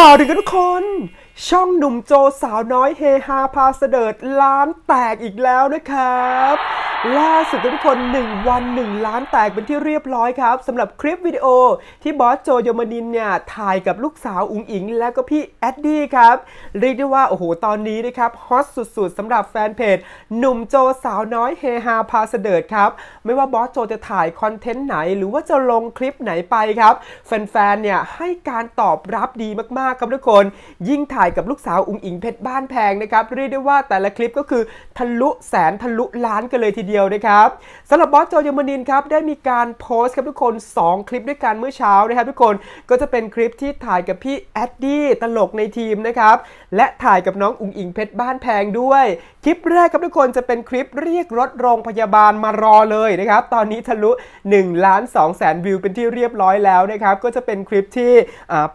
ข่าวดีกันทุกคน ช่องหนุ่มโจสาวน้อยเฮฮาพาเสดิร์ดล้านแตกอีกแล้วนะครับ ล่าสุดทุกคน 1 วัน 1 ล้านแตกเป็นที่เรียบร้อยครับสำหรับคลิปวิดีโอที่บอสโจโยมานินเนี่ยถ่ายกับลูกสาวอุ๋งอิง และก็พี่แอดดี้ครับ เรียกได้ว่า โอ้โห ตอนนี้นะครับฮอตสุดๆสำหรับแฟนเพจ หนุ่มโจสาวน้อยเฮฮาพาเสดิร์ดครับ ไม่ว่าบอสโจจะถ่ายคอนเทนต์ไหน หรือว่าจะลงคลิปไหนไปครับ แฟนๆเนี่ยให้การตอบรับดีมากๆครับทุกคน ยิ่งถ่ายกับลูกสาวอุ๋งอิงเพชรบ้านแพงนะครับเรียกได้ว่าแต่ละคลิปก็คือทะลุแสนทะลุล้านกันเลยทีเดียวนะครับสำหรับบอสโจยมนินครับได้มีการโพสต์ครับทุกคน 2 คลิปด้วยกันเมื่อเช้านะครับทุกคนก็จะเป็นคลิปที่ถ่ายกับพี่แอดดี้ตลกในทีมนะครับและถ่ายกับน้องอุ๋งอิงเพชรบ้านแพงด้วย คลิปแรกครับทุกคนจะเป็นคลิปเรียกรถโรงพยาบาลมารอเลยนะครับตอนนี้ทะลุ1ล้าน2แสนวิวเป็นที่เรียบร้อยแล้วนะครับก็จะเป็นคลิปที่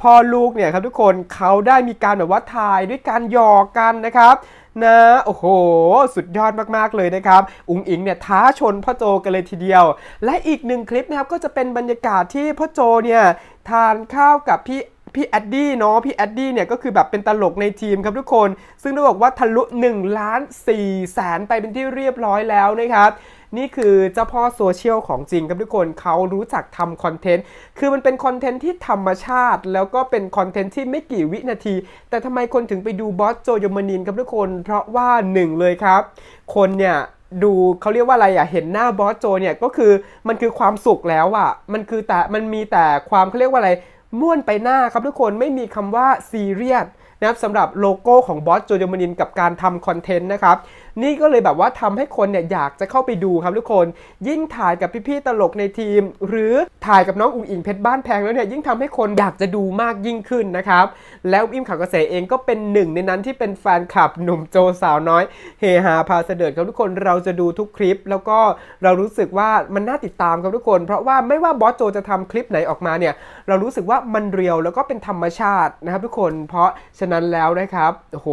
พ่อลูกเนี่ยครับทุกคนเขาได้มีการแบบว่าถ่ายด้วยการหยอกกันนะครับ นะ โอ้โห สุดยอดมากๆเลยนะครับ อุงอิงเนี่ยท้าชนพ่อโจกันเลยทีเดียว และอีกหนึ่งคลิปนะครับก็จะเป็นบรรยากาศที่พ่อโจเนี่ยทานข้าวกับพี่พี่แอดดี้เนาะพี่แอดดี้เนี่ยก็คือแบบเป็นตลกในทีมครับทุกคน ซึ่งต้องบอกว่าทะลุ1ล้าน4แสนไปเป็นที่เรียบร้อยแล้วนะครับ นี่คือเจ้าพ่อโซเชียลของจริงครับทุกคนเขารู้จักทำคอนเทนต์ คือมันเป็นคอนเทนต์ที่ธรรมชาติ แล้วก็เป็นคอนเทนต์ที่ไม่กี่วินาที แต่ทำไมคนถึงไปดูบอสโจยมานินครับทุกคน เพราะว่าหนึ่งเลยครับ คนเนี่ยดูเขาเรียกว่าอะไรอะเห็นหน้าบอสโจเนี่ยก็คือมันคือความสุขแล้วอะมันคือแต่มันมีแต่ความเขาเรียกว่าอะไรม่วนไปหน้าครับทุกคนไม่มีคำว่าซีเรียส นะครับสำหรับโลโก้ของบอสโจโยมานินกับการทำคอนเทนต์นะครับ นี่ก็เลยแบบว่าทำให้คนเนี่ยอยากจะเข้าไปดูครับทุกคน ยิ่งถ่ายกับพี่ๆตลกในทีม หรือถ่ายกับน้องอุ๋งอิงเพชรบ้านแพงแล้วเนี่ยยิ่งทำให้คนอยากจะดูมากยิ่งขึ้นนะครับ แล้วอิมข่าวเกษตรเองก็เป็นหนึ่งในนั้นที่เป็นแฟนคลับหนุ่มโจสาวน้อยเฮฮาพาเสดิร์ดครับทุกคนเราจะดูทุกคลิป แล้วก็เรารู้สึกว่ามันน่าติดตามครับทุกคน เพราะว่าไม่ว่าบอสโจจะทำคลิปไหนออกมาเนี่ยเรารู้สึกว่ามันเรียวแล้วก็เป็นธรรมชาตินะครับทุกคนเพราะฉะนั้นแล้วนะครับโห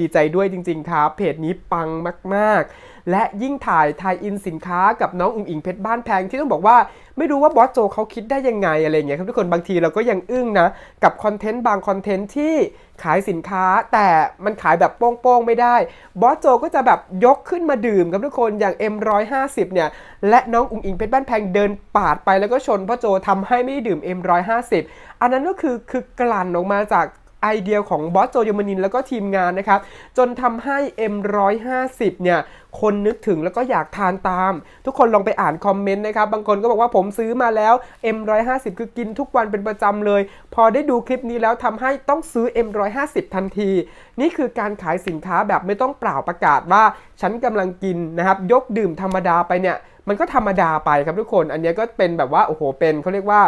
ดีใจด้วยจริง ๆ ครับ เพจนี้ปังมากๆ และยิ่งถ่ายทายอินสินค้ากับน้องอุ๋งอิงเพชรบ้านแพงที่ต้องบอกว่า ไม่รู้ว่าบอสโจเขาคิดได้ยังไงอะไรเงี้ยครับทุกคนบางทีเราก็ยังอึ้งนะ กับคอนเทนต์บางคอนเทนต์ที่ขายสินค้าแต่มันขายแบบโป้งๆไม่ได้ บอสโจก็จะแบบยกขึ้นมาดื่มครับทุกคนอย่าง M150 เนี่ย และน้องอุ๋งอิงเพชรบ้านแพงเดินปาดไปแล้วก็ชนพ่อโจทำให้ไม่ได้ดื่ม M150 อันนั้นก็คือคือกลั่นออกมาจาก ไอเดียของบอสโจยมานินแล้วก็ทีมงานนะครับ จนทำให้ M150 เนี่ยคนนึกถึงแล้วก็อยากทานตาม ทุกคนลองไปอ่านคอมเมนต์นะครับ บางคนก็บอกว่าผมซื้อมาแล้ว M150 คือกินทุกวันเป็นประจำเลย พอได้ดูคลิปนี้แล้วทำให้ต้องซื้อ M150 ทันที นี่คือการขายสินค้าแบบไม่ต้องเปล่าประกาศว่าฉันกำลังกินนะครับ ยกดื่มธรรมดาไปเนี่ย มันก็ธรรมดาไปครับทุกคน อันนี้ก็เป็นแบบว่าโอ้โหเป็นเขาเรียกว่า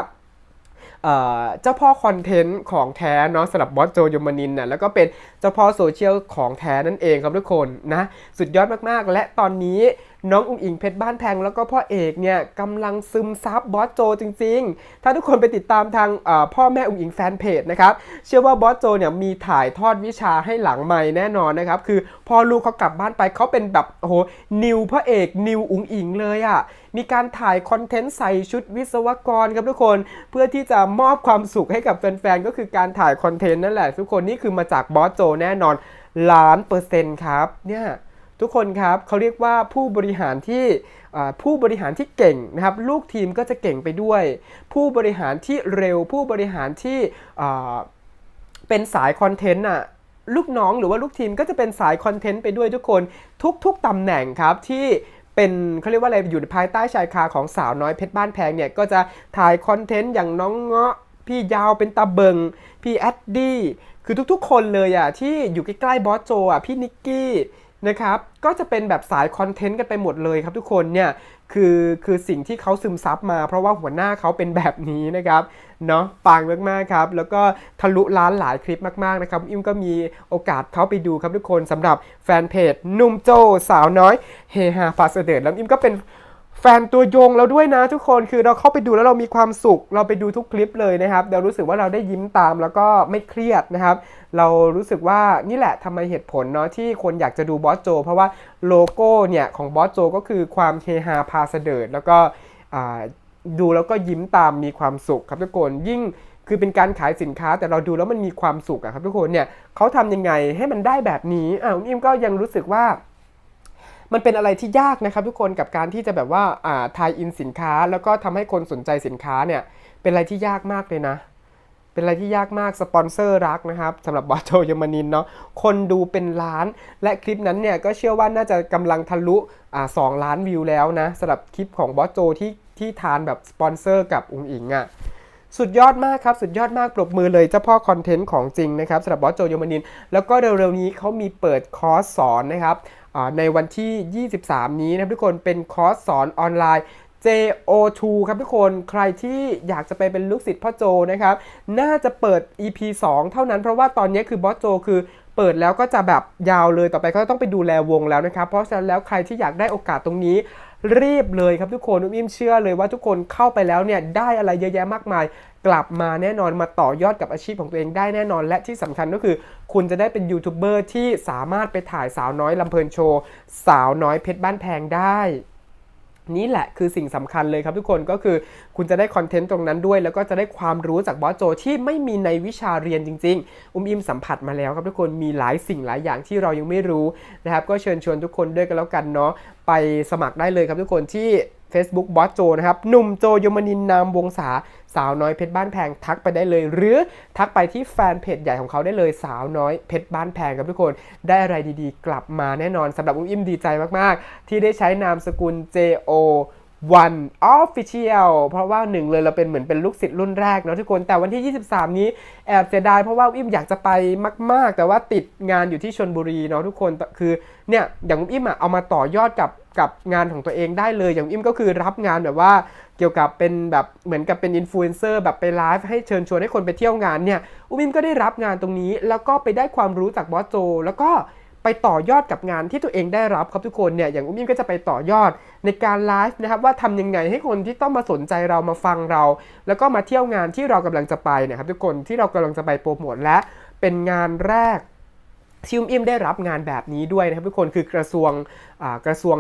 เจ้าพ่อคอนเทนต์ของแท้เนาะสำหรับบอสโจยมานินนะแล้วก็เป็นเจ้าพ่อโซเชียลของแท้นั่นเองครับทุกคนนะ สุดยอดมากๆ และตอนนี้ น้องอุ๋งอิงเพชรบ้านแพงแล้วก็พ่อเอกเนี่ยกำลังซึมซับบอสโจจริง ๆ ถ้าทุกคนไปติดตามทางพ่อแม่อุ๋งอิงแฟนเพจนะครับ เชื่อว่าบอสโจเนี่ยมีถ่ายทอดวิชาให้หลังใหม่แน่นอนนะครับ คือพอลูกเขากลับบ้านไปเขาเป็นแบบโอ้โหนิวพระเอกนิวอุ๋งอิงเลยอะ่ะมีการถ่ายคอนเทนต์ใส่ชุดวิศวกรครับทุกคนเพื่อที่จะมอบความสุขให้กับแฟนๆก็คือการถ่ายคอนเทนต์นั่นแหละทุกคนนี่คือมาจากบอสโจแน่นอนล้านเปอร์เซ็นต์ครับเนี่ย ทุกคนครับเขาเรียกว่าผู้บริหารที่ผู้บริหารที่เก่งนะครับลูกทีมก็จะเก่งไปด้วย ผู้บริหารที่เร็ว ผู้บริหารที่เป็นสายคอนเทนต์อะลูกน้องหรือว่าลูกทีมก็จะเป็นสายคอนเทนต์ไปด้วยทุกคนทุกๆตำแหน่งครับที่เป็นเขาเรียกว่าอะไรอยู่ภายใต้ชายคาของสาวน้อยเพชรบ้านแพงเนี่ยก็จะถ่ายคอนเทนต์อย่างน้องเงาะพี่ยาวเป็นตาเบิง พี่แอดดี้คือทุกๆ คนเลยอะที่อยู่ใกล้ๆบอสโจอะพี่นิกกี้ นะครับ ก็จะเป็นแบบสายคอนเทนต์กันไปหมดเลยครับทุกคนเนี่ยคือคือสิ่งที่เขาซึมซับมา เพราะว่าหัวหน้าเขาเป็นแบบนี้นะครับเนาะปังมากๆครับ แล้วก็ทะลุล้านหลายคลิปมากๆนะครับอิมก็มีโอกาสเข้าไปดูครับทุกคนสำหรับแฟนเพจนุ่มโจสาวน้อยเฮฮาฟาสเดตแล้วอิมก็เป็น แฟนตัวยงเราด้วยนะทุกคนคือเราเข้าไปดูแล้วเรามีความสุข เราไปดูทุกคลิปเลยนะครับเรารู้สึกว่าเราได้ยิ้มตามแล้วก็ไม่เครียดนะครับ เรารู้สึกว่านี่แหละทำไมเหตุผลเนาะที่คนอยากจะดูบอสโจ เพราะว่าโลโก้เนี่ยของบอสโจ ก็คือความเฮฮาพาเสดิร์ดแล้วก็ดูแล้วก็ยิ้มตามมีความสุขครับทุกคนยิ่งคือเป็นการขายสินค้าแต่เราดูแล้วมันมีความสุขอะครับทุกคนเนี่ยเขาทำยังไงให้มันได้แบบนี้อ่าอุ้มอิมก็ยังรู้สึกว่า มันเป็นอะไรที่ยากนะครับทุกคนกับการที่จะแบบว่าอ่าทายอินสินค้า แล้วก็ทำให้คนสนใจสินค้าเนี่ยเป็นอะไรที่ยากมากเลยนะ เป็นอะไรที่ยากมากสปอนเซอร์รักนะครับสำหรับบอสโจยมานินเนาะคนดูเป็นล้าน และคลิปนั้นเนี่ยก็เชื่อว่าน่าจะกำลังทะลุอ่าสองล้านวิวแล้วนะสำหรับคลิปของบอสโจที่ที่ทานแบบสปอนเซอร์กับอุงอิงอะ่ะสุดยอดมากครับ สุดยอดมากปรบมือเลยเจ้าพ่อคอนเทนต์ของจริงนะครับสำหรับบอสโจยมานิน แล้วก็เร็วๆนี้เขามีเปิดคอร์สสอนนะครับ ในวันที่ 23 นี้นะครับทุกคนเป็นคอร์สสอนออนไลน์ JO2 ครับทุกคนใครที่อยากจะไปเป็นลูกศิษย์พ่อโจนะครับ น่าจะเปิด EP 2 เท่านั้นเพราะว่าตอนนี้คือบอสโจคือเปิดแล้วก็จะแบบยาวเลยต่อไปก็ต้องไปดูแลวงแล้วนะครับ เพราะฉะนั้นแล้วใครที่อยากได้โอกาสตรงนี้รีบเลยครับทุกคนนุ่มอิ่มเชื่อเลยว่าทุกคนเข้าไปแล้วเนี่ยได้อะไรเยอะแยะมากมาย กลับมาแน่นอนมาต่อยอดกับอาชีพของตัวเองได้แน่นอน และที่สำคัญก็คือ คุณจะได้เป็นยูทูบเบอร์ที่สามารถไปถ่ายสาวน้อยลำเพลินโชว์ สาวน้อยเพชรบ้านแพงได้นี่แหละคือสิ่งสำคัญเลยครับทุกคนก็คือคุณจะได้คอนเทนต์ตรงนั้นด้วย แล้วก็จะได้ความรู้จากบอสโจที่ไม่มีในวิชาเรียนจริง ๆ อุ้มอิมสัมผัสมาแล้วครับทุกคนมีหลายสิ่งหลายอย่างที่เรายังไม่รู้นะครับ ก็เชิญชวนทุกคนด้วยกันแล้วกันเนาะไปสมัครได้เลยครับทุกคนที่ Facebook บอสโจนะครับ หนุ่มโจยมนินนามวงศาสาวน้อยเพชรบ้านแพงทักไปได้เลย หรือทักไปที่แฟนเพจใหญ่ของเขาได้เลยสาวน้อยเพชรบ้านแพงครับทุกคนได้อะไรดีๆ กลับมาแน่นอนสำหรับอุ้มอิมดีใจมากๆ ที่ได้ใช้นามสกุล JO One Official เพราะว่าหนึ่งเลยเราเป็นเหมือนเป็นลูกศิษย์รุ่นแรกเนาะทุกคน แต่วันที่ 23 นี้แอบเสียดายเพราะว่าอุ้มอยากจะไปมาก ๆ แต่ว่าติดงานอยู่ที่ชนบุรีเนาะทุกคนคือเนี่ยอย่างอุ้มอิมอะเอามาต่อยอดกับกับงานของตัวเองได้เลยอย่างอุ้มก็คือรับงานแบบว่าเกี่ยวกับเป็นแบบเหมือนกับเป็นอินฟลูเอนเซอร์แบบไปไลฟ์ให้เชิญชวนให้คนไปเที่ยวงานเนี่ยอุ้มอิมก็ได้รับงานตรงนี้ แล้วก็ไปได้ความรู้จากบอสโจ แล้วก็ ไปต่อยอดกับงานที่ตัวเองได้รับครับทุกคนเนี่ยอย่างอุ้มอิ่มก็จะไปต่อยอดในการไลฟ์นะครับว่าทำยังไงให้คนที่ต้องมาสนใจเรามาฟังเรา แล้วก็มาเที่ยวงานที่เรากำลังจะไปเนะครับทุกคนที่เรากำลังจะไปโปรโมทและเป็นงานแรกที่อุ้มอิ่มได้รับงานแบบนี้ด้วยนะครับทุกคนคือกระทรวงกระทรวง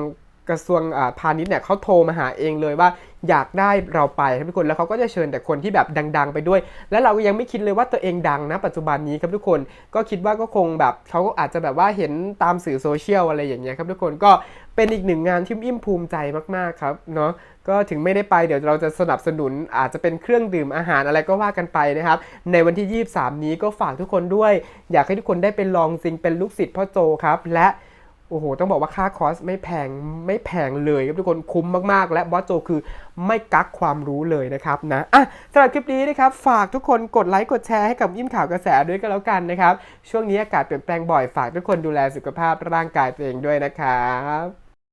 กระทรวงพาณิชย์เนี่ยเขาโทรมาหาเองเลยว่าอยากได้เราไปครับทุกคนแล้วเขาก็จะเชิญแต่คนที่แบบดัง ๆ ไปด้วย แล้วเราก็ยังไม่คิดเลยว่าตัวเองดังนะ ปัจจุบันนี้ครับทุกคนก็คิดว่าก็คงแบบเขาก็อาจจะแบบว่าเห็นตามสื่อโซเชียลอะไรอย่างเงี้ยครับทุกคนก็เป็นอีกหนึ่งงานที่อิ่มภูมิใจมากๆครับเนาะก็ถึงไม่ได้ไปเดี๋ยวเราจะสนับสนุนอาจจะเป็นเครื่องดื่มอาหารอะไรก็ว่ากันไปนะครับ ในวันที่ 23 นี้ก็ฝากทุกคนด้วย อยากให้ทุกคนได้เป็นลองซิงเป็นลูกศิษย์พ่อโจครับและ อ้โห ต้องบอกว่าค่าคอสไม่แพงไม่แพงเลยครับทุกคนคุ้มมากๆ และบอสโจคือไม่กักความรู้เลยนะครับนะอะสำหรับคลิปนี้นะครับ ฝากทุกคนกดไลค์กดแชร์ให้กับยิ้มข่าวกระแสด้วยก็แล้วกันนะครับ ช่วงนี้อากาศเปลี่ยนแปลงบ่อยฝากทุกคนดูแลสุขภาพร่างกายตัวเองด้วยนะครับ